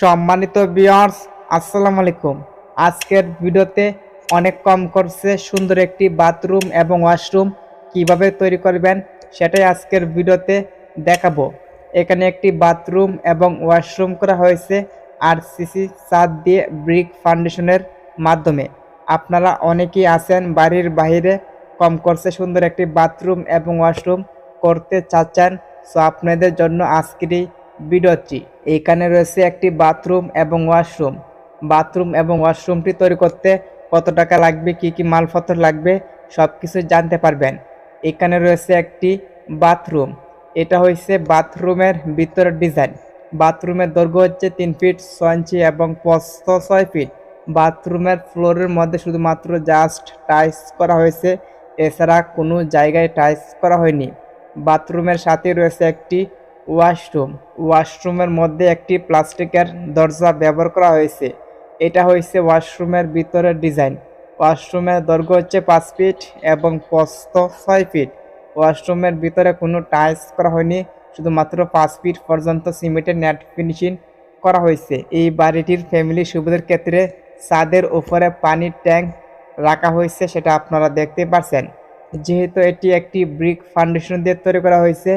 সম্মানিত বিয়ার্স আসসালামু আলাইকুম। আজকের ভিডিওতে অনেক কম করছে সুন্দর একটি বাথরুম এবং ওয়াশরুম কীভাবে তৈরি করবেন সেটাই আজকের ভিডিওতে দেখাবো। এখানে একটি বাথরুম এবং ওয়াশরুম করা হয়েছে আর সিসি ছাদ দিয়ে ব্রিক ফাউন্ডেশনের মাধ্যমে। আপনারা অনেকেই আছেন বাড়ির বাইরে কম করছে সুন্দর একটি বাথরুম এবং ওয়াশরুম করতে চাচ্ছেন। সো আপনাদের জন্য আজকের এই ভিডিওটি এখানে রয়েছে একটি বাথরুম এবং ওয়াশরুম। বাথরুম এবং ওয়াশরুমটি তৈরি করতে কত টাকা লাগবে, কি কি মালপত্র লাগবে সব কিছু জানতে পারবেন। এখানে রয়েছে একটি বাথরুম। এটা হচ্ছে বাথরুমের ভিতরের ডিজাইন। বাথরুমের দৈর্ঘ্য হচ্ছে তিন ফিট, ছয় ইঞ্চি এবং প্রস্থ ছয় ফিট। বাথরুমের ফ্লোরের মধ্যে শুধুমাত্র জাস্ট টাইস করা হয়েছে। এছাড়া কোনো জায়গায় টাইস করা হয়নি। বাথরুমের সাথে রয়েছে একটি ওয়াশরুম। ওয়াশরুমের মধ্যে একটি প্লাস্টিকের দরজা ব্যবহার করা হয়েছে। এটা হয়েছে ওয়াশরুমের ভিতরের ডিজাইন। ওয়াশরুমের দৈর্ঘ্য হচ্ছে পাঁচ ফিট এবং প্রস্থ ছয় ফিট। ওয়াশরুমের ভিতরে কোনো টাইলস করা হয়নি, শুধুমাত্র পাঁচ ফিট পর্যন্ত সিমেন্টের নেট ফিনিশিং করা হয়েছে। এই বাড়িটির ফ্যামিলি সুবিধার ক্ষেত্রে ছাদের উপরে পানির ট্যাঙ্ক রাখা হয়েছে, সেটা আপনারা দেখতে পাচ্ছেন যেহেতু এটি একটি ব্রিক ফাউন্ডেশন দিয়ে তৈরি করা হয়েছে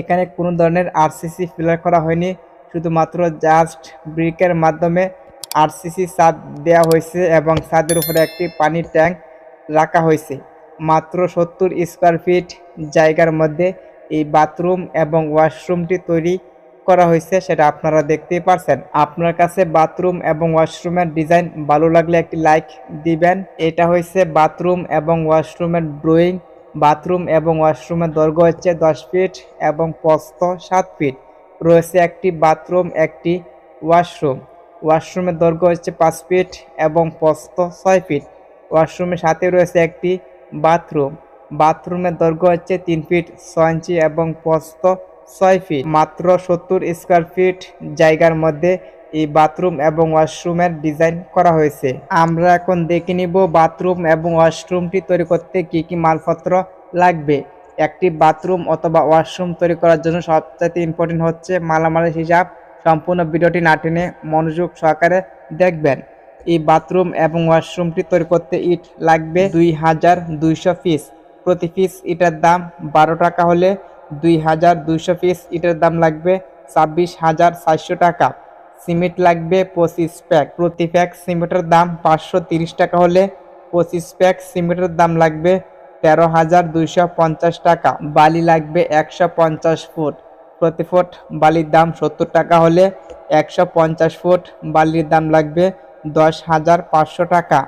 এখানে কোনো ধরনের আরসিসি ফিলার করা হয়নি, শুধুমাত্র জাস্ট ব্রিকের মাধ্যমে আরসিসি ছাদ দেওয়া হয়েছে এবং ছাদের উপরে একটি পানির ট্যাঙ্ক রাখা হয়েছে। মাত্র সত্তর স্কোয়ার ফিট জায়গার মধ্যে এই বাথরুম এবং ওয়াশরুমটি তৈরি করা হয়েছে, সেটা আপনারা দেখতেই পারছেন। আপনার কাছে বাথরুম এবং ওয়াশরুমের ডিজাইন ভালো লাগলে একটি লাইক দিবেন। এটা হয়েছে বাথরুম এবং ওয়াশরুমের ড্রয়িং বাথরুম এবং ওয়াশরুমের দৈর্ঘ্য হচ্ছে দশ ফিট এবং প্রস্থ সাত ফিট। রয়েছে একটি বাথরুম, একটি ওয়াশরুম। ওয়াশরুমের দৈর্ঘ্য হচ্ছে পাঁচ ফিট এবং প্রস্থ ছয় ফিট। ওয়াশরুমের সাথে রয়েছে একটি বাথরুম। বাথরুমের দৈর্ঘ্য হচ্ছে তিন ফিট ছয় ইঞ্চি এবং প্রস্থ ছয় ফিট। মাত্র সত্তর স্কোয়ার ফিট জায়গার মধ্যে এই বাথরুম এবং ওয়াশরুমের ডিজাইন করা হয়েছে। আমরা এখন দেখে নিব বাথরুম এবং ওয়াশরুমটি তৈরি করতে কি কি মালপত্র লাগবে। একটি বাথরুম অথবা ওয়াশরুম তৈরি করার জন্য সবচেয়ে ইম্পর্টেন্ট হচ্ছে মালামালের হিসাব। সম্পূর্ণ ভিডিওটি না টেনে মনোযোগ সহকারে দেখবেন। এই বাথরুম এবং ওয়াশরুমটি তৈরি করতে ইট লাগবে দুই হাজার দুইশো পিস। প্রতি পিস ইটের দাম বারো টাকা হলে দুই হাজার দুইশো পিস ইটের দাম লাগবে ছাব্বিশ হাজার চারশো টাকা। সিমেন্ট লাগবে পঁচিশ প্যাক। প্রতি প্যাক সিমেন্টের দাম পাঁচশো তিরিশ টাকা হলে পঁচিশ প্যাক সিমেন্টের দাম লাগবে তেরো হাজার দুইশো পঞ্চাশ টাকা। বালি লাগবে একশো পঞ্চাশ ফুট। প্রতি ফুট বালির দাম সত্তর টাকা হলে একশো পঞ্চাশ ফুট বালির দাম লাগবে দশ হাজার পাঁচশো টাকা।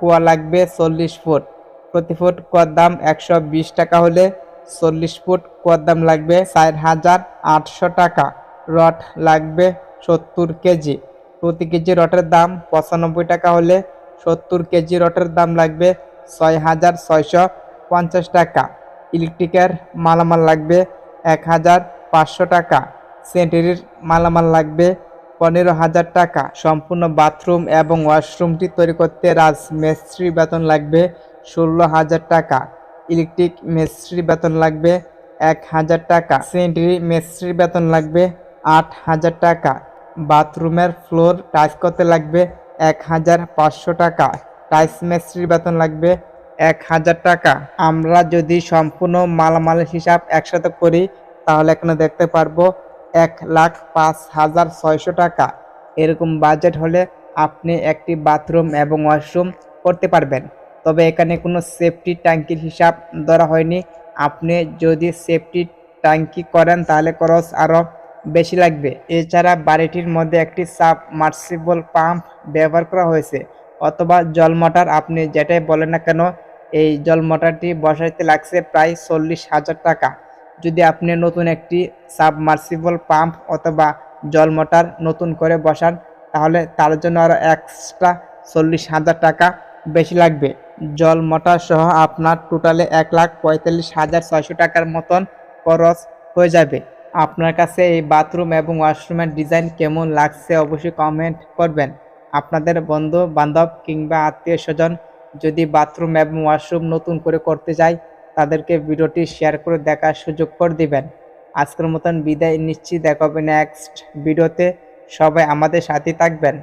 কুয়া লাগবে চল্লিশ ফুট। প্রতি ফুট কুয়ার দাম একশো বিশ টাকা হলে চল্লিশ ফুট কুয়ার দাম লাগবে চার হাজার আটশো টাকা। রড লাগবে সত্তর কেজি। প্রতি কেজি রটের দাম পঁচানব্বই টাকা হলে সত্তর কেজি রটের দাম লাগবে ছয় হাজার ছয়শো পঞ্চাশ টাকা। ইলেকট্রিকের মালামাল লাগবে এক হাজার পাঁচশো টাকা। সেন্টারির মালামাল লাগবে পনেরো হাজার টাকা। সম্পূর্ণ বাথরুম এবং ওয়াশরুমটি তৈরি করতে রাজমিস্ত্রি বেতন লাগবে ষোলো হাজার টাকা। ইলেকট্রিক মিস্ত্রি বেতন লাগবে এক হাজার টাকা। সেন্টারি মিস্ত্রি বেতন লাগবে আট হাজার টাকা। বাথরুমের ফ্লোর টাইস করতে লাগবে এক হাজার পাঁচশো টাকা। টাইস মিস্ত্রির বেতন লাগবে এক হাজার টাকা। আমরা যদি সম্পূর্ণ মালামালের হিসাব একসাথে করি, তাহলে এখানে দেখতে পারব এক লাখ পাঁচ হাজার ছয়শো টাকা। এরকম বাজেট হলে আপনি একটি বাথরুম এবং ওয়াশরুম করতে পারবেন। তবে এখানে কোনো সেফটি ট্যাঙ্কির হিসাব ধরা হয়নি। আপনি যদি সেফটি ট্যাঙ্কি করেন, তাহলে খরচ আরও বেশি লাগবে। এছাড়া বাড়িটির মধ্যে একটি সাবমার্সিবল পাম্প ব্যবহার করা হয়েছে। অথবা জল মোটর আপনি যেটাই বলেন না কেন, এই জল মোটরটি বসাইতে লাগছে প্রায় চল্লিশ হাজার টাকা। যদি আপনি নতুন একটি সাবমার্সিবল পাম্প অথবা জল মোটর নতুন করে বসান, তাহলে তার জন্য আরও এক্সট্রা চল্লিশ হাজার টাকা বেশি লাগবে। জল মোটর সহ আপনার টোটালে এক লাখ পঁয়তাল্লিশ হাজার ছয়শো টাকার মতন খরচ হয়ে যাবে। আপনার কাছে এই বাথরুম এবং ওয়াশরুমের ডিজাইন কেমন লাগছে অবশ্যই কমেন্ট করবেন। আপনাদের বন্ধু বান্ধব কিংবা আত্মীয় স্বজন যদি বাথরুম এবং ওয়াশরুম নতুন করে করতে যায় তাদেরকে ভিডিওটি শেয়ার করে দেখার সুযোগ করে দিবেন। আজকের মতন বিদায় নিশ্চিত দেখাবে নেক্সট ভিডিওতে। সবাই আমাদের সাথে থাকবেন।